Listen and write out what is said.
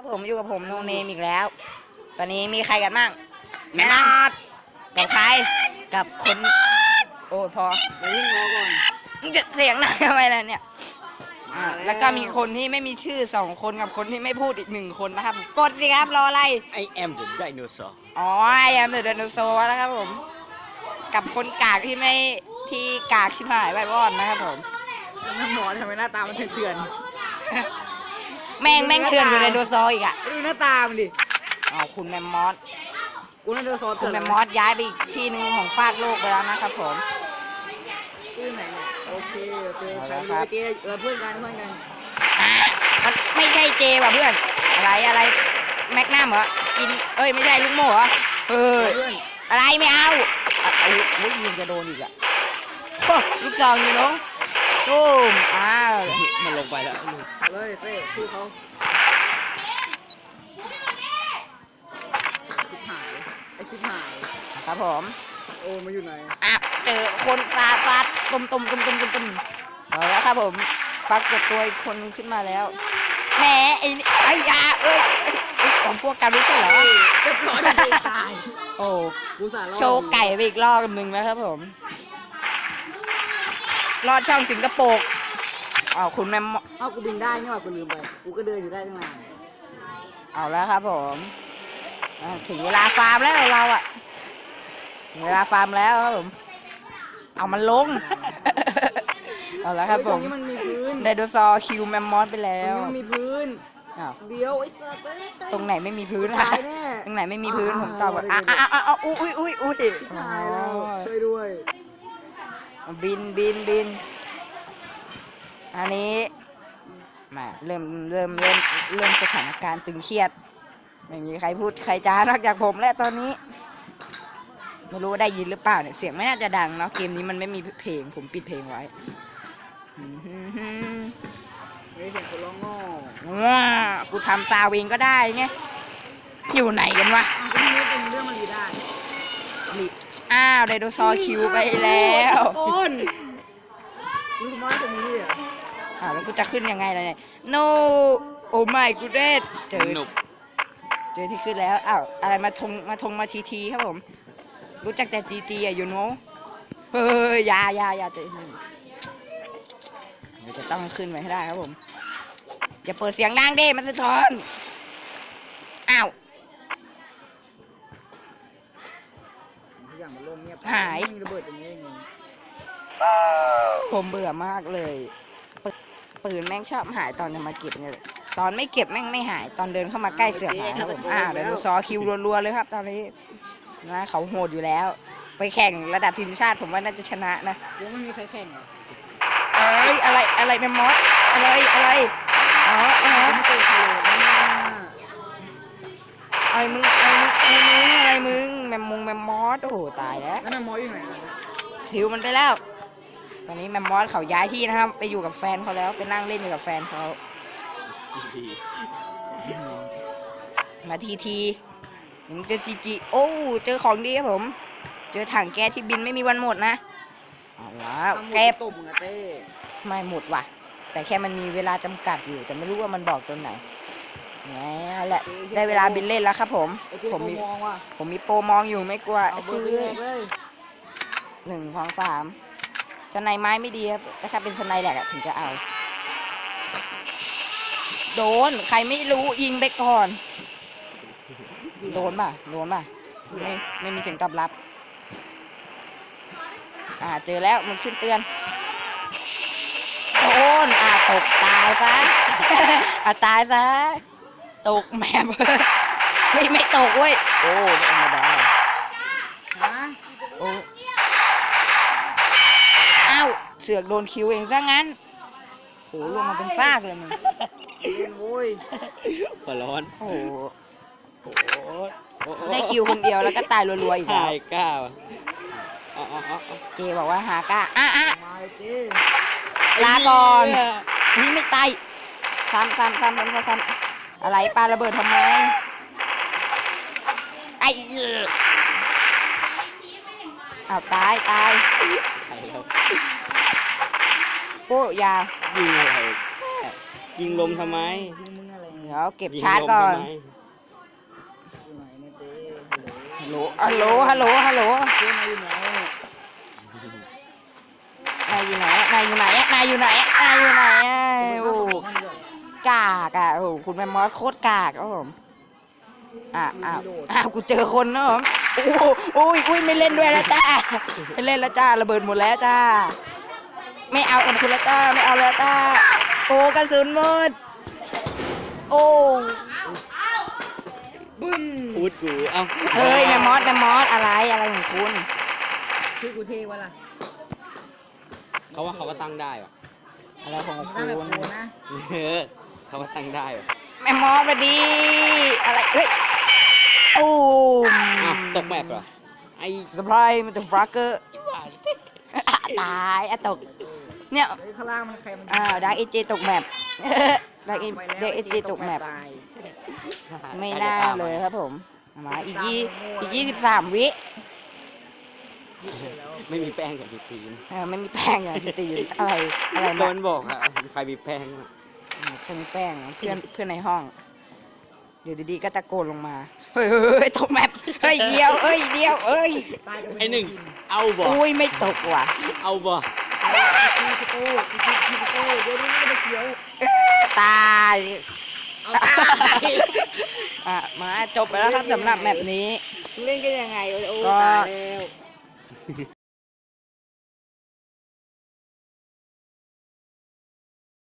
ครับผมอยู่กับผมโนเนมอีกแล้ว ตอนนี้มีใครกันบ้างแม่นาดกับใคร กับคน โอ้ยพอเดี๋ยววิ่งรอก่อนจะเสียงหนักทำไมล่ะเนี่ยมาแล้วแล้วก็มีคนที่ไม่มีชื่อสองคนกับคนที่ไม่พูดอีกหนึ่งคนนะครับ กดสิครับรออะไร I am the dinosaur อ๋อไอแอมเดอะไดโนเสาร์นะครับผม กับคนกากที่ไม่ที่กากชิบหายไปวอดนะครับผมน้ำหมอทำไมหน้าตามันเถื่อน แม่งแม่งเถื่อนอยู่ในไดโนเสาร์อีกอะๆดูหน้าตามันดิอ๋อคุณแมมมอสกูน่าจะซอสคุณแมมมอสย้ายไปอีกที่หนึ่งของฟากโลกไปแล้วนะครับผมที่ไหนเนี่ยโอเคเจอเอาใครละครู้รับเจเออเพื่อนกันเพื่อนกันอะมันไม่ใช่เจว่ะเพื่อน อะไรอะไรแมกนัมเหรอกินเอ้ยไม่ใช่ลูกโม่เหรอเออ เพื่อนอะไรไม่เอาอะเอาอุ้ยยิงจะโดนอีกอะโอ้ลูกซองอยู่เน้อง ตูมอ้าวมันลงไปแล้วเอาเลยเซ่สู้เขาสิบหายไอ้สิบหาย ครับผมโอ้มาอยู่ไหนอะเจอคนฟาดฟาดตุ่มตุ่มตุ่มตุ่มตุ่มตุ่มเอาแล้วครับผมปรากฏตัวอีกคนนึงขึ้นมาแล้วแหมไอ้นี่ไอ้ยาเอ้ยไอ้ไอ้ของพวกกันไม่ใช่เหรอเรียบร้อยเลยตาย โอ้ กูสารรอดโชว์ไก่ไปอีกรอบหนึ่งแล้วครับผม รอดช่องสิงคโปร์อ้าวคุณแม่มเอ้ากูบินได้นี่หว่ากูลืมไป กูก็เดินอยู่ได้ตั้งนานเอาแล้วครับผมอะถึงเวลาฟาร์มแล้วเราอะถึงเวลาฟาร์มแล้วครับผม เอามันลง เอาแล้วครับเฮ้ยผตรมงนี้มันมีพื้น ไดโนเสาร์คิวแมมมอสไปตรแล้งวนี้มันมีพื้น อ้าวเดี๋ยวไอ้สัตว์เอ้ยตรงไหนไม่มีพื้นตาล่ะยแน่ ตรงไหนไม่มีพื้นอ่าผมตอบว่าเดี๋อะยวอะอะอะอุ้ยอุ้ยอุ้ยตายแล้ว ช่วยด้วย บินบินบิน อันนี้มาเริ่มเริ่มเริ่มเริ่มสถานการณ์ตึงเครียด ไม่มีใครพูดใครจ้านอกจากผมและตอนนี้ ไม่รู้ว่าได้ยินหรือเปล่าเนี่ยเสียงไม่น่าจะดังเนาะเกมนี้มันไม่มีเพลงผมปิดเพลงไว้อื้อหือหือเฮ้ยเสียงคนร้องง้อว้ากูทำซาวเองก็ได้ไงอยู่ไหนกันวะอะก็ไม่รู้เป็นเรื่องมันรีได้ ลิอ้าวไดโนเสาร์คิวไปแล้วโอ้นมึงมาตรงนี้เหรออ้าวแล้วกูจะขึ้นยังไงล่ะเนี่ย no โอ้ my goodness เจอ หนุบเจอที่ขึ้นแล้ว อ้าว อะไรมาทงมาทงมาทีทีครับผม รู้จักแต่จีจีอะยูโนเฮ้ยอยาอยาอยาแต่เดี๋ยวจะต้องขึ้นไปให้ได้ครับผม อย่าเปิดเสียงดังเด้มันสะท้อน ผมเบื่อมากเลยปืนปืนแม่งชอบหายตอนจะมาเก็บเนี่ยเลยตอนไม่เก็บแม่งไม่หาย ตอนเดินเข้ามาใกล้เสือกหายครับผมอ่าเดี๋ยวดูซอคิวรัวๆเลยครับ ตอนนี้นะเขาโหดอยู่แล้ว ไปแข่งระดับทีมชาติผมว่าน่าจะชนะนะกูไม่มีใครแข่งเหรอเอ้ยอะไรอะไรแมมมอสอะไรอะไรอ๋ออ๋อกูไม่เคยแข่งเลยนะอะไรมึงอะไรมึงอะไรมึงอะไรมึงแมมมงแมมมอสโอ้โหตายแล้วแล้วแม่มออยู่ไหนล่ะหิวมันไปแล้ว ตอนนี้แมมมอสเขาย้ายที่นะครับ ไปอยู่กับแฟนเขาแล้วไปนั่งเล่นอยู่กับแฟนเขาดีมาทีทียังเจอจีจีโอ้เจอของดีครับผม เจอถังแก๊สที่บินไม่มีวันหมดนะเอาละทำหมดแก๊สตบมึงอะเต้ไม่หมดว่ะ แต่แค่มันมีเวลาจำกัดอยู่ แต่ไม่รู้ว่ามันบอกตรงไหนแหมแหละได้เวลาบินเล่นแล้วครับผมไอ้เต้ผมกูมีมองว่ะผมมีโปรมองอยู่ไม่กลัวเอาเบอจื้ร์อไปแยกเลยหนึ่งสองสาม สไนไม้ไม่ดีครับแต่ถ้าเป็นสไนแหลกอะถึงจะเอา โดนใครไม่รู้ยิงไปก่อน โดนป่ะโดนป่ะไม่ไม่มีเสียงตอบรับ อ่าเจอแล้วมันขึ้นเตือนโดนอ่าตกตายซะอ่าตายซะตกแมพไม่ไม่ตกเว้ยโอ้ไม่ธรรมดา ฮะ โอ้อ้าว เสือกโดนคิวเองซะงั้นโหลงมาเป็นซากเลยมึงเล่นโว้ยหัวร้อนโอ้โหโอ้โหโอ้โหได้คิวคนเดียวแล้วก็ตายรัวๆอีกแล้วถ่ายกล้าว่ะอ๋ออ๋ออ๋อเจบอกว่าหากล้าอะอะมาเลยเต้ลาก่อนไเหี้ยนี่ไม่ตายซ้ำซ้ำซ้ำซ้ำซ้ำซ้ำอะไรปาระเบิดทำไมไอ้เหี้ยอ้าวตายตาย ถ่ยแล้วโอ้ยายิงอะไรยิงลมทำไมยิงมึงอะไรเดี๋ยวเก็บชาร์จก่อนยิงลมทำไมอยู่ไหนเนี่ยเต้ฮัลโหลฮัลโหลฮัลโหลฮัลโหลเต้าอยู่ไหนนายอยู่ไหนนายอยู่ไหนนายอยู่ไหนนายอยู่ไหนโอ้กากอะโอ้โหคุณแมมมอสโคตรกากครับผมอะอ้าวอ้าวกูเจอคนนะผมโอ้โหโอ้ยอุ้ยไม่เล่นด้วยแล้วจ้าไม่เล่นแล้วจ้าระเบิดหมดแล้วจ้า ไม่เอากับคุณแล้วจ้าไม่เอาแล้วจ้าโอ้กระสุนหมด โอ้บึ้มพูดกูเอ้าเฮ้ยแมมมอสแมมมอสอะไรอะไรของคุณชื่อกูเท่วะล่ะเขาว่าเขาก็ตั้งได้ว่ะอะไรของมึงคุตั้งแบบณกูนะเออเขาว่าตั้งได้ว่ะแมมมอสมาดีอะไรเฮ้ยตูมอ้าวตกแมปเหรอไอ้สปรายมันจะฟรักเกอร์ตายอะตก เนี่ยเฮ้ยข้างล่างมันใครมันอ้าวดักเอเจตกแมปดักเอไปแล้วเด็กเอเจตกแมปตายไม่น่าเลยครับผมเอามาอีกยี่อีกยี่สิบสามวิไม่มีแป้งกับมีตีนเออไม่มีแป้งอะพี่ตีนอะไรอะไรโดมานบอกอะใครมีแป้งอะใครมีแป้งอะเพื่อนเพื่อนในห้องเดี๋ยวดีๆก็ตะโกนลงมา เฮ้ยเฮ้ยเฮ้ยตกแมปเฮ้ยเดียวเอ้ยเดียวเอ้ยตายกันไอ้หนึ่งเอาบ่อุ้ยไม่ตกว่ะ เอาบ่ ทีสโก้ทีโก้เดี๋ยวนี้ไม่ได้เขียวตายเอาตายอะมาจบไปแล้วครับสำหรับแมปนี้ เล่นกันยังไงโอ้ก็ตายแล้ว